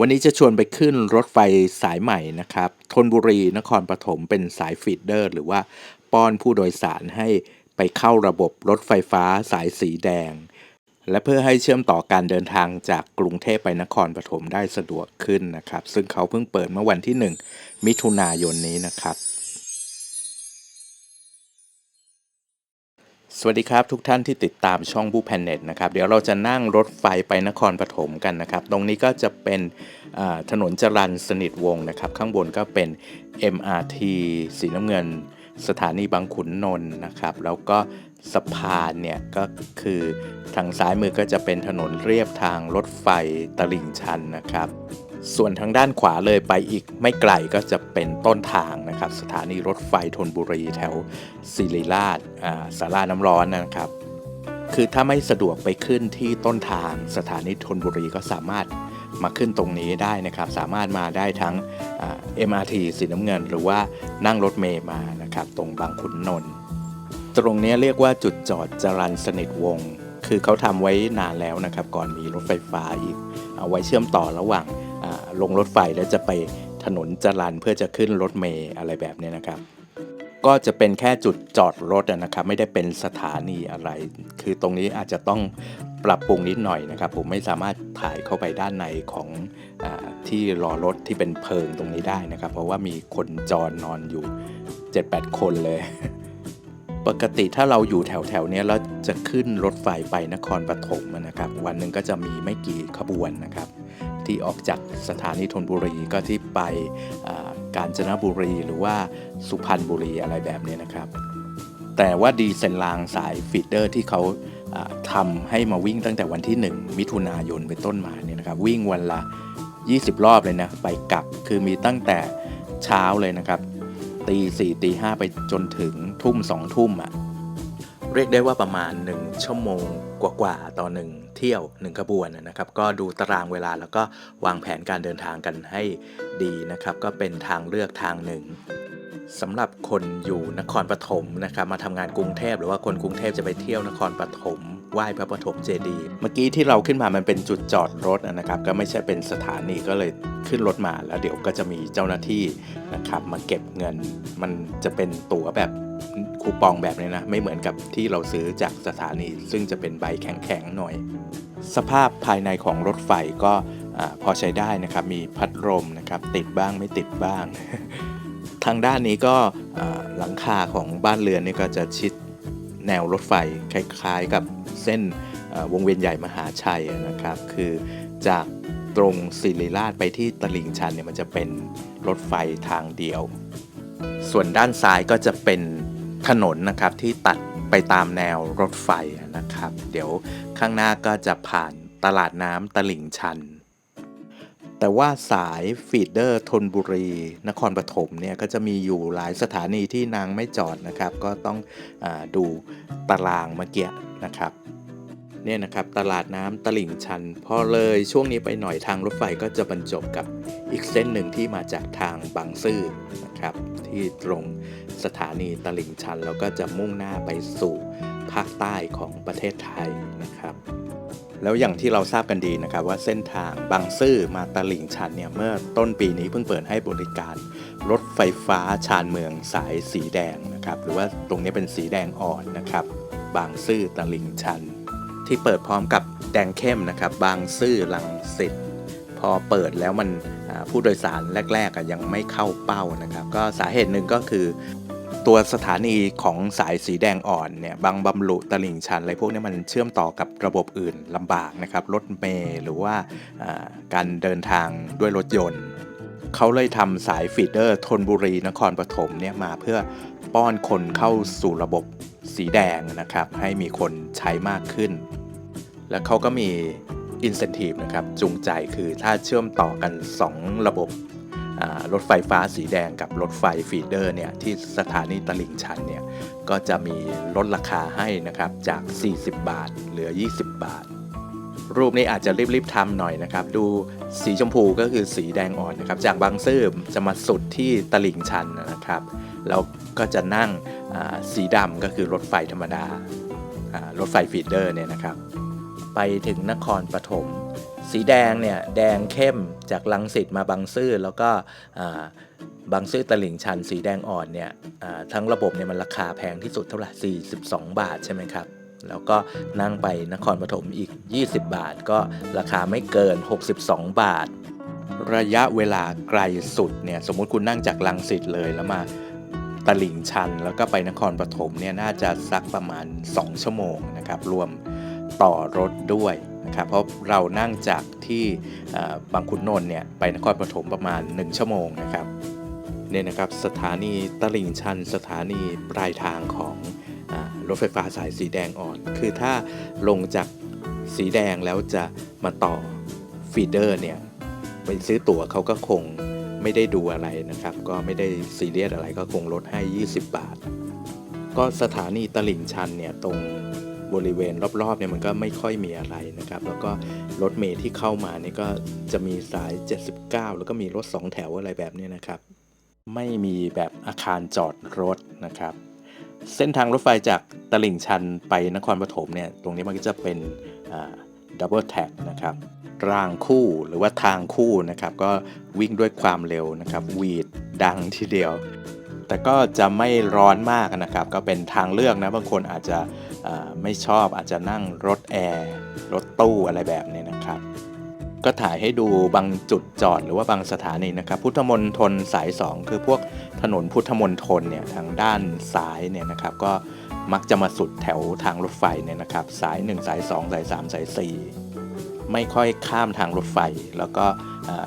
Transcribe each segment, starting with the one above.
วันนี้จะชวนไปขึ้นรถไฟสายใหม่นะครับธนบุรีนครปฐมเป็นสายฟีดเดอร์ หรือว่าป้อนผู้โดยสารให้ไปเข้าระบบรถไฟฟ้าสายสีแดง และเพื่อให้เชื่อมต่อการเดินทางจากกรุงเทพไปนครปฐมได้สะดวกขึ้นนะครับ ซึ่งเขาเพิ่งเปิดเมื่อวันที่ 1 มิถุนายนนี้นะครับ สวัสดีครับ ทุกท่านที่ติดตามช่องบูแพนเน็ตนะครับเดี๋ยวเราจะนั่งรถไฟไปนครปฐมกันนะครับ ตรงนี้ก็จะเป็นถนนจรันสนิทวงศ์นะครับ ข้างบนก็เป็น MRT สีน้ำเงิน สถานีบางขุนนนท์นะครับ แล้วก็สะพานเนี่ยก็คือทางซ้ายมือก็จะเป็นถนนเรียบทางรถไฟตลิ่งชันนะครับ ส่วนทางด้านขวาเลยไปอีกไม่ไกลก็จะเป็นต้นทางนะครับ สถานีรถไฟธนบุรีแถวศิริราชสาราน้ำร้อนนะครับ คือถ้าไม่สะดวกไปขึ้นที่ต้นทาง สถานีธนบุรีก็สามารถมาขึ้นตรงนี้ได้นะครับ สามารถมาได้ทั้ง MRT สีน้ำเงิน หรือว่านั่งรถเมย์มานะครับ ตรงบางขุนนนท์ตรงนี้เรียกว่าจุดจอดจรันสนิทวง คือเขาทำไว้นานแล้วนะครับ ก่อนมีรถไฟฟ้าอีก เอาไว้เชื่อมต่อระหว่าง ลงรถไฟแล้วจะไปถนนจรันเพื่อจะขึ้นรถเมล์อะไรแบบนี้นะครับก็จะเป็นแค่จุดจอดรถนะครับ ไม่ได้เป็นสถานีอะไร คือตรงนี้อาจจะต้องปรับปรุงนิดหน่อยนะครับ ผมไม่สามารถถ่ายเข้าไปด้านในของอที่รอรถที่เป็นเพิงตรงนี้ได้นะครับ เพราะว่ามีคนจรนอนอยู่ 7-8 คนเลย ปกติถ้าเราอยู่แถวแถวๆนี้แล้วจะขึ้นรถไฟไปนครปฐมนะครับ วันหนึ่งก็จะมีไม่กี่ขบวนนะครับ ที่ออกจากสถานีธนบุรีก็ที่ไปกาญจนบุรีหรือว่าสุพรรณบุรีอะไรแบบนี้นะครับ แต่ว่าดีเซนรางสายฟีดเดอร์ที่เขาทำให้มาวิ่งตั้งแต่วันที่ 1 มิถุนายนเป็นต้นมาเนี่ยนะครับ วิ่งวันละ 20 รอบเลยนะไปกลับคือมีตั้งแต่เช้าเลยนะครับตีสี่ตีห้าไปจนถึงทุ่มสองทุ่มอะ เรียกได้ว่าประมาณ 1 ชั่วโมงกว่าๆต่อหนึ่ง เที่ยว 1 ขบวนนะครับ ก็ดูตารางเวลาแล้วก็วางแผนการเดินทางกันให้ดีนะครับ ก็เป็นทางเลือกทางหนึ่งสำหรับคนอยู่นครปฐมนะครับมาทำงานกรุงเทพหรือว่าคนกรุงเทพจะไปเที่ยวนครปฐม ไหว้พระปฐมเจดีย์เมื่อกี้ที่เราขึ้นมามันเป็นจุดจอดรถนะครับ ก็ไม่ใช่เป็นสถานีก็เลยขึ้นรถมาแล้วเดี๋ยวก็จะมีเจ้าหน้าที่นะครับ มาเก็บเงิน มันจะเป็นตั๋วแบบคูปองแบบนี้นะ ไม่เหมือนกับที่เราซื้อจากสถานี ซึ่งจะเป็นใบแข็งๆหน่อย สภาพภายในของรถไฟก็พอใช้ได้นะครับ มีพัดลมนะครับ ติดบ้างไม่ติดบ้าง ทางด้านนี้ก็หลังคาของบ้านเรือนนี่ก็จะชิด แนวรถไฟคล้ายๆกับเส้นวงเวียนใหญ่มหาชัยนะครับ คือจากตรงศิริราชไปที่ตลิ่งชันเนี่ยมันจะเป็นรถไฟทางเดียว ส่วนด้านซ้ายก็จะเป็นถนนนะครับที่ตัดไปตามแนวรถไฟนะครับ เดี๋ยวข้างหน้าก็จะผ่านตลาดน้ำตลิ่งชัน แต่ว่าสายฟีดเดอร์ธนบุรี นครปฐมเนี่ยก็จะมีอยู่หลายสถานีที่นางไม่จอดนะครับ ก็ต้องอดูตารางเมื่อกี้นะครับเนี่ยนะครับตลาดน้ำตลิ่งชัน พอเลยช่วงนี้ไปหน่อยทางรถไฟก็จะบรรจบกับอีกเส้นหนึ่งที่มาจากทางบางซื่อนะครับ ที่ตรงสถานีตลิ่งชัน แล้วก็จะมุ่งหน้าไปสู่ภาคใต้ของประเทศไทยนะครับ แล้วอย่างที่เราทราบกันดีนะครับว่าเส้นทางบางซื่อมาตลิ่งชันเนี่ยเมื่อต้นปีนี้เพิ่งเปิดให้บริการ รถไฟฟ้าชานเมืองสายสีแดงนะครับหรือว่าตรงนี้เป็นสีแดงอ่อนนะครับ บางซื่อตลิ่งชัน ที่เปิดพร้อมกับแดงเข้มนะครับ บางซื่อลังสิตพอเปิดแล้วมันผู้โดยสารแรกๆยังไม่เข้าเป้านะครับ ก็สาเหตุหนึ่งก็คือ ตัวสถานีของสายสีแดงอ่อนเนี่ยบางบำรุตลิ่งชันอะไรพวกนี้มันเชื่อมต่อกับระบบอื่นลำบากนะครับรถเมล์หรือว่าการเดินทางด้วยรถยนต์เขาเลยทำสายฟีดเดอร์ธนบุรีนครปฐมเนี่ยมาเพื่อป้อนคนเข้าสู่ระบบสีแดงนะครับ ให้มีคนใช้มากขึ้น แล้วเขาก็มี incentive นะครับจูงใจคือถ้าเชื่อมต่อกัน 2 ระบบ รถไฟฟ้าสีแดงกับรถไฟฟีเดอร์เนี่ยที่สถานีตลิ่งชันเนี่ยก็จะมีลดราคาให้นะครับจาก 40 บาท เหลือ 20 บาท รูปนี้อาจจะรีบๆทำหน่อยนะครับ ดูสีชมพูก็คือสีแดงอ่อนนะครับจากบางซื่อจะมาสุดที่ตลิ่งชันนะครับ แล้วก็จะนั่งสีดำก็คือรถไฟธรรมดารถไฟฟีเดอร์เนี่ยนะครับ ไปถึงนครปฐม สีแดงเนี่ยแดงเข้มจากลังสิตมาบางซื่อแล้วก็บางซื่อตลิ่งชัน สีแดงอ่อนเนี่ยทั้งระบบเนี่ยมันราคาแพงที่สุดเท่าไหร่42 บาทใช่ไหมครับ แล้วก็นั่งไปนครปฐมอีก 20 บาท ก็ราคาไม่เกิน 62 บาท ระยะเวลาไกลสุดเนี่ยสมมุติคุณนั่งจากลังสิตเลยแล้วมาตลิ่งชัน แล้วก็ไปนครปฐมเนี่ยน่าจะสักประมาณ 2 ชั่วโมงนะครับรวมต่อรถด้วย ครับเพราะเรานั่งจากที่บางขุนนนท์เนี่ยไปนครปฐมประมาณ 1 ชั่วโมงนะครับเนี่ยนะครับสถานีตลิ่งชัน สถานีปลายทางของรถไฟฟ้าสายสีแดงอ่อน คือถ้าลงจากสีแดงแล้วจะมาต่อฟีเดอร์เนี่ยไปซื้อตั๋วเขาก็คงไม่ได้ดูอะไรนะครับ ก็ไม่ได้ซีเรียสอะไรก็คงลดให้ 20 บาท ก็สถานีตลิ่งชันเนี่ยตรง บริเวณรอบๆเนี่ยมันก็ไม่ค่อยมีอะไรนะครับ แล้วก็รถเมล์ที่เข้ามาเนี่ยก็จะมีสาย 79 แล้วก็มีรถ 2 แถวอะไรแบบนี้นะครับ ไม่มีแบบอาคารจอดรถนะครับ เส้นทางรถไฟจากตลิ่งชันไปนครปฐมเนี่ยตรงนี้มันก็จะเป็นดับเบิลแท็กนะครับรางคู่หรือว่าทางคู่นะครับ ก็วิ่งด้วยความเร็วนะครับ วีดดังทีเดียว แต่ก็จะไม่ร้อนมากนะครับ ก็เป็นทางเลือกนะบางคนอาจจะไม่ชอบอาจจะนั่งรถแอร์รถตู้อะไรแบบนี้นะครับ ก็ถ่ายให้ดูบางจุดจอดหรือว่าบางสถานีนะครับ พุทธมณฑลสาย 2 คือพวกถนนพุทธมณฑลเนี่ยทางด้านซ้ายเนี่ยนะครับ ก็มักจะมาสุดแถวทางรถไฟเนี่ยนะครับ สาย 1 สาย 2 สาย 3 สาย 4 ไม่ค่อยข้ามทางรถไฟ แล้วก็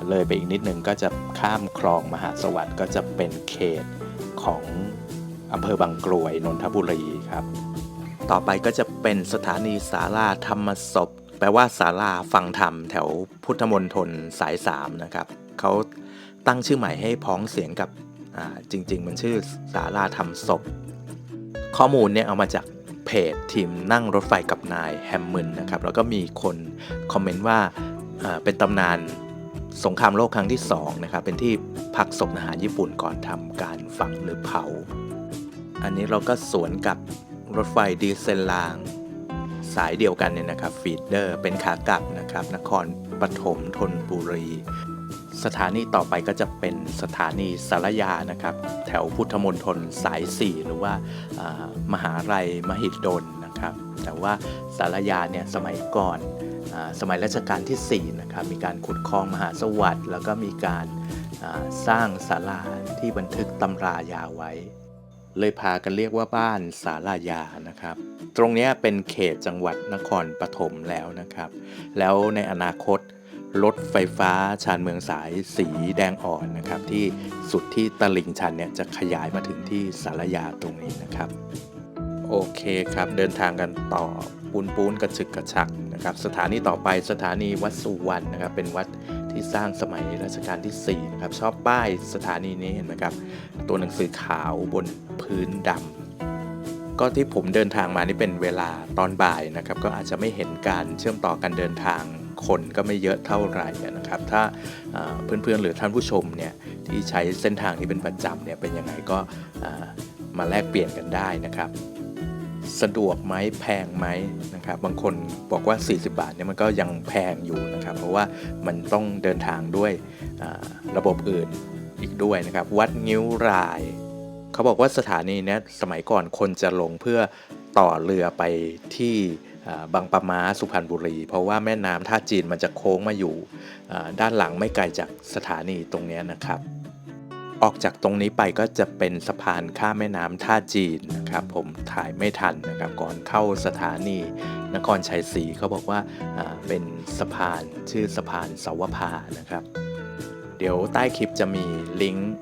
เลยไปอีกนิดนึงก็จะข้ามคลองมหาสวัสดิ์ก็จะเป็นเขต ของอำเภอบางกรวยนนทบุรีครับ ต่อไปก็จะเป็นสถานีสาราธรรมศพ แปลว่าศาลาฟังธรรมแถวพุทธมณฑลสาย3นะครับเขาตั้งชื่อใหม่ให้พ้องเสียงกับจริง ๆ มันชื่อศาลาธรรมศพ ข้อมูลเนี่ยเอามาจากเพจทีมนั่งรถไฟกับนายแฮมมึนนะครับ แล้วก็มีคนคอมเมนต์ว่าเป็นตำนาน สงครามโลกครั้งที่2นะครับเป็นที่พักศพทหารญี่ปุ่นก่อนทำการฝังหรือเผา อันนี้เราก็สวนกับรถไฟดีเซลราง สายเดียวกันเนี่ยนะครับฟีดเดอร์เป็นขากลับนะครับนครปฐมธนบุรี สถานีต่อไปก็จะเป็นสถานีสารยานะครับ แถวพุทธมณฑลสาย 4 หรือว่าอ่ามหาลัยมหิดล นะครับแต่ว่าสารยาเนี่ยสมัยก่อนอสมัยรัชกาลที่4นะครับมีการขุดคลองมหาสวัสดิ์แล้วก็มีการสร้างศาลาที่บันทึกตำรายาไว้ เลยพากันเรียกว่าบ้านสารายานะครับ ตรงนี้เป็นเขตจังหวัดนครปฐมแล้วนะครับ แล้วในอนาคตรถไฟฟ้าชานเมืองสายสีแดงอ่อนนะครับ ที่สุดที่ตลิ่งชันเนี่ยจะขยายมาถึงที่สารยาตรงนี้นะครับ โอเคครับ เดินทางกันต่อปูนปูนกระชึกกระชักนะครับ สถานีต่อไปสถานีวัดสุวรรณนะครับ เป็นวัดที่สร้างสมัยรัชกาลที่4นะครับ ชอบป้ายสถานีนี้เห็นไหมครับ ตัวหนังสือขาวบนพื้นดำก็ที่ผมเดินทางมานี่เป็นเวลาตอนบ่ายนะครับ ก็อาจจะไม่เห็นการเชื่อมต่อการเดินทางคนก็ไม่เยอะเท่าไหร่นะครับ ถ้าเพื่อนๆหรือท่านผู้ชมเนี่ยที่ใช้เส้นทางนี้เป็นประจำเนี่ยเป็นยังไงก็มาแลกเปลี่ยนกันได้นะครับ สะดวกไหมแพงไหมนะครับบางคนบอกว่า 40 บาทเนี่ยมันก็ยังแพงอยู่นะครับ เพราะว่ามันต้องเดินทางด้วยระบบอื่นอีกด้วยนะครับ วัดงิ้วราย เขาบอกว่าสถานีนี้สมัยก่อนคนจะลงเพื่อต่อเรือไปที่บางปะมาสุพรรณบุรี เพราะว่าแม่น้ำท่าจีนมันจะโค้งมาอยู่ด้านหลังไม่ไกลจากสถานีตรงนี้นะครับ ออกจากตรงนี้ไปก็จะเป็นสะพานข้ามแม่น้ำท่าจีนนะครับผมถ่ายไม่ทันนะครับก่อนเข้าสถานีนครชัยศรีเขาบอกว่าเป็นสะพานชื่อสะพานสาวภานะครับ เดี๋ยวใต้คลิปจะมีลิงก์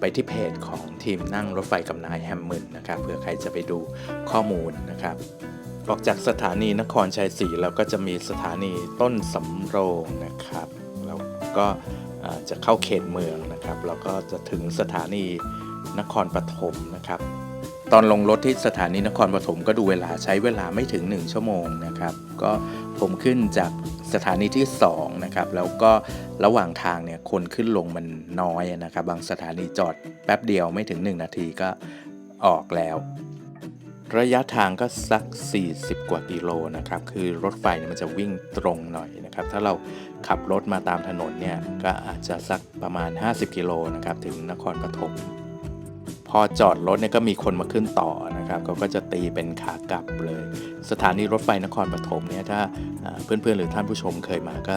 ไปที่เพจของทีมนั่งรถไฟกับนายแฮมมึนนะครับเผื่อใครจะไปดูข้อมูลนะครับ ออกจากสถานีนครชัยศรีแล้วก็จะมีสถานีต้นสำโรงนะครับ แล้วก็ จะเข้าเขตเมืองนะครับแล้วก็จะถึงสถานีนครปฐมนะครับ ตอนลงรถที่สถานีนครปฐมก็ดูเวลาใช้เวลาไม่ถึง 1 ชั่วโมงนะครับ ก็ผมขึ้นจากสถานีที่2นะครับแล้วก็ระหว่างทางเนี่ยคนขึ้นลงมันน้อยนะครับ บางสถานีจอดแป๊บเดียวไม่ถึง 1 นาทีก็ออกแล้ว ระยะทางก็สัก 40 กว่ากิโลนะครับ คือรถไฟเนี่ยมันจะวิ่งตรงหน่อยนะครับ ถ้าเราขับรถมาตามถนนเนี่ย ก็อาจจะสักประมาณ 50 กิโลนะครับ ถึงนครปฐม พอจอดรถเนี่ยก็มีคนมาขึ้นต่อนะครับเขาก็จะตีเป็นขากลับเลย สถานีรถไฟนครปฐมเนี่ย ถ้าอ่าเพื่อนๆ หรือท่านผู้ชมเคยมาก็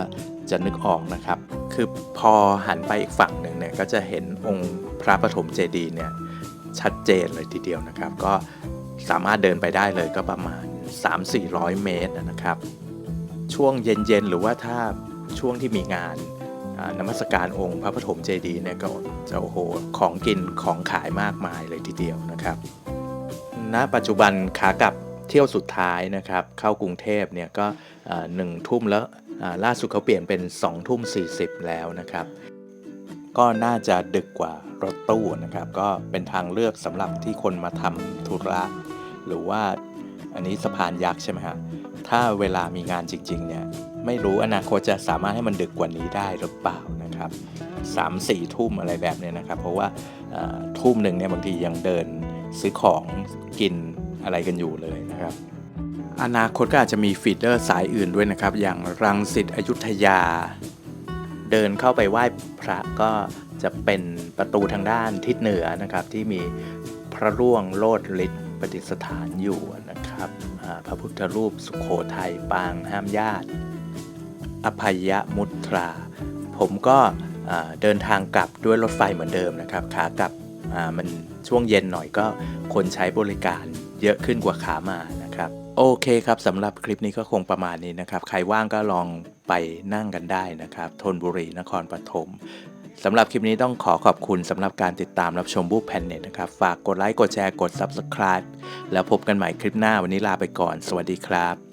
จะนึกออกนะครับ คือพอหันไปอีกฝั่งหนึ่งเนี่ย ก็จะเห็นองค์พระปฐมเจดีย์เนี่ยชัดเจนเลยทีเดียวนะครับ ก็ สามารถเดินไปได้เลยก็ประมาณ 3-400 เมตรนะครับ ช่วงเย็นๆ หรือว่าถ้าช่วงที่มีงานนมัสการองค์พระปฐมเจดีย์เนี่ยก็จะโอ้โหของกินของขายมากมายเลยทีเดียวนะครับ ณ ปัจจุบันขากลับเที่ยวสุดท้ายนะครับ เข้ากรุงเทพเนี่ยก็หนึ่งทุ่มแล้วล่าสุดเขาเปลี่ยนเป็น2องทุ่ม40แล้วนะครับ ก็น่าจะดึกกว่ารถตู้นะครับ ก็เป็นทางเลือกสำหรับที่คนมาทำธุระ หรือว่าอันนี้สะพานยักษ์ใช่ไหมฮะถ้าเวลามีงานจริงๆเนี่ยไม่รู้อนาคตจะสามารถให้มันดึกกว่านี้ได้หรือเปล่านะครับสามสี่ทุ่มอะไรแบบเนี้ยนะครับ เพราะว่าทุ่มหนึ่งเนี่ยบางทียังเดินซื้อของกินอะไรกันอยู่เลยนะครับอนาคตก็อาจจะมีฟีดเดอร์สายอื่นด้วยนะครับ อย่างรังสิตอยุธยา เดินเข้าไปไหว้พระก็จะเป็นประตูทางด้านทิศเหนือนะครับ ที่มีพระร่วงโลดฤทธิ์ ประดิษฐานอยู่นะครับ พระพุทธรูปสุขโขทัยปางห้ามญาติ อภัยมุตรา ผมก็เดินทางกลับด้วยรถไฟเหมือนเดิมนะครับขากลับมันช่วงเย็นหน่อยก็คนใช้บริการเยอะขึ้นกว่าขามานะครับ โอเคครับสำหรับคลิปนี้ก็คงประมาณนี้นะครับ ใครว่างก็ลองไปนั่งกันได้นะครับธนบุรีนครปฐม สำหรับคลิปนี้ต้องขอขอบคุณสำหรับการติดตามรับชมบู๊แพนเน็ตนะครับ ฝากกดไลค์ กดแชร์ กด Subscribe แล้วพบกันใหม่คลิปหน้าวันนี้ลาไปก่อน สวัสดีครับ